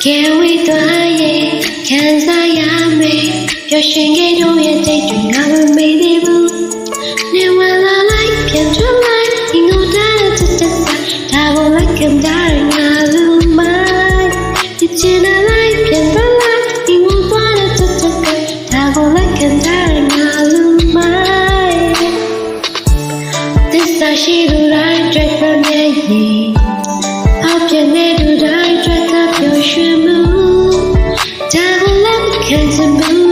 Can we try it? Can Sayame? Joshing it on your day to never made it blue. Never la like can to light You know that to the side. Double like a dying alumni. It's in a light can the light in all that to the side. Double like a dying alumni. This is she do like drag from the can't believe